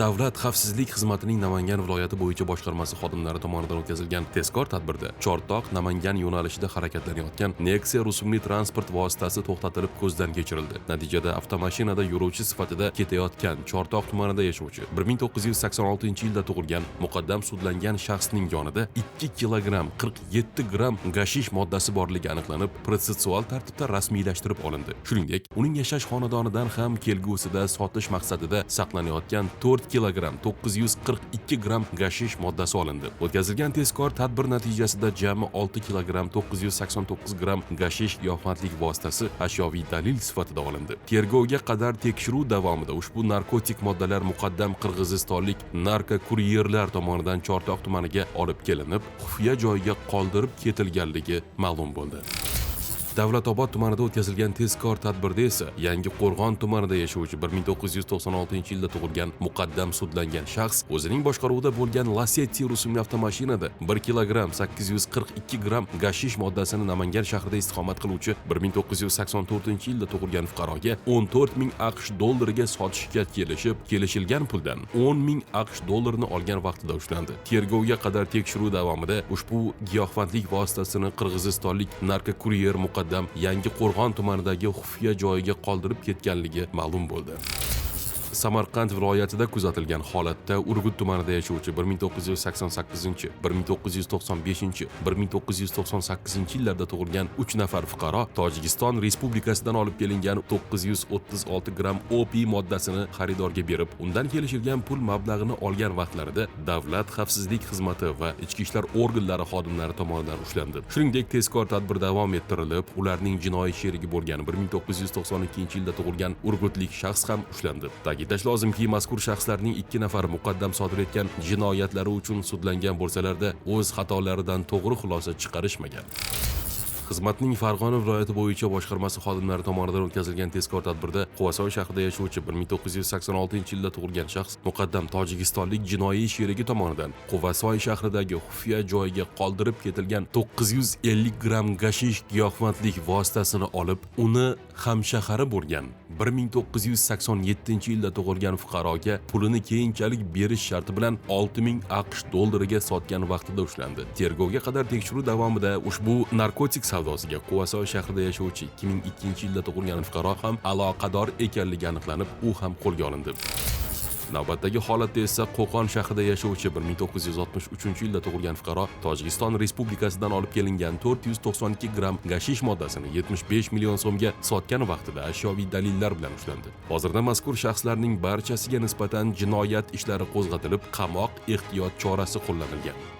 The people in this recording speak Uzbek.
davlat xavfsizlik xizmatining namangan viloyati bo'yicha boshqarmasi xodimlari tomonidan o'tkazilgan tezkor tadbirda chortoq namangan yo'nalishida harakatlanayotgan nexia rusumli transport vositasi to'xtatilib ko'zdan kechirildi. Natijada avtomashinada yo'lovchi sifatida ketayotgan chortoq tumanida yashovchi 1986 yilda tug'ilgan muqaddam sudlangan shaxsning yonida 2 kilogramm 47 gramm gashish moddasi borligi aniqlanib protsessual tartibda rasmiylashtirib olindi. Shuningdek uning yashash xonadonidan ham kelgusida sotish maqsadida saqlanayotgan 4 kilogramm 942 gramm gashish moddasi olindi. O'tkazilgan tezkor tadbir natijasida jami 6 kilogramm 989 gramm gashish giyohvandlik vositasi ashyoviy dalil sifatida olindi. Tergovga qadar tekshiruv davomida ushbu narkotik moddalar muqaddam qirg'izistonlik narkokuryerlar tomonidan chortoq tumaniga olib kelinib xufiya joyiga qoldirib ketilganligi ma'lum bo'ldi. Davlatobod tumanida o'tkazilgan tezkor tadbirda esa yangi qo'rg'on tumanida yashovchi 1996 yilda tug'ilgan muqaddam sudlangan shaxs o'zining boshqaruvida bo'lgan lasetti rusumli avtomashinada 1 kilogramm 842 gramm gashish moddasini namangan shahrida istiqomat qiluvchi 1984 yilda tug'ilgan fuqaroga 14 ming aqsh dollariga sotishga kelishib kelishilgan puldan 10 ming aqsh dollarini olgan vaqtida ushlandi. Tergovga qadar tekshiruv davomida ushbu giyohvandlik vositasini qirg'izistonlik narkokuryer muqaddam yangi qo'rg'on tumanidagi xufiya joyiga qoldirib ketganligi ma'lum bo'ldi. Samarqand viloyatida kuzatilgan holatda urgut tumanida yashovchi 1988 1995 1998 yillarda tug'ilgan 3 nafar fuqaro tojikiston respublikasidan olib kelingan 936 gramm opiy moddasini xaridorga berib undan kelishilgan pul mablag'ini olgan vaqtlarida davlat xavfsizlik xizmati va ichki ishlar organlari xodimlari tomonidan ushlandi. Shuningdek tezkor tadbir davom ettirilib ularning jinoiy sherigi bo'lgan 1992 yilda tug'ilgan urgutlik shaxs ham ushlandi. Ta'kidlash lozimki mazkur shaxslarning ikki nafar muqaddam sodir etgan jinoyatlari uchun sudlangan bo'lsalarda o'z xatolaridan to'g'ri xulosa chiqarishmagan. Xizmatning farg'ona viloyati bo'yicha boshqarmasi xodimlari tomonidan o'tkazilgan tezkor tadbirda quvasoy shahrida yashovchi 1986 yilda tug'ilgan shaxs muqaddam tojikistonlik jinoiy sherigi tomonidan quvasoy shahridagi xufiya joyiga qoldirib ketilgan 950 gramm gashish giyohvandlik vositasini olib uni hamshahari bo'lgan 1987 yilda tug'ilgan fuqaroga pulini keyinchalik berish sharti bilan 6000 aqsh dollariga sotgan vaqtida ushlandi. Tergovga qadar tekshiruv davomida ushbu narkotik savdosiga quvasoy shahrida yashovchi 2002 yilda tug'ilgan fuqaro ham aloqador ekanligi aniqlanib u ham qo'lga olindi. Navbatdagi holatda esa qo'qon shahrida yashovchi 1963 yilda tug'ilgan fuqaro tojikiston respublikasidan olib kelingan 492 gramm gashish moddasini 75 million so'mga sotgan vaqtida ashyoviy dalillar bilan ushlandi. Hozirda mazkur shaxslarning barchasiga nisbatan jinoyat ishlari qo'zg'atilib qamoq ehtiyot chorasi qo'llanilgan.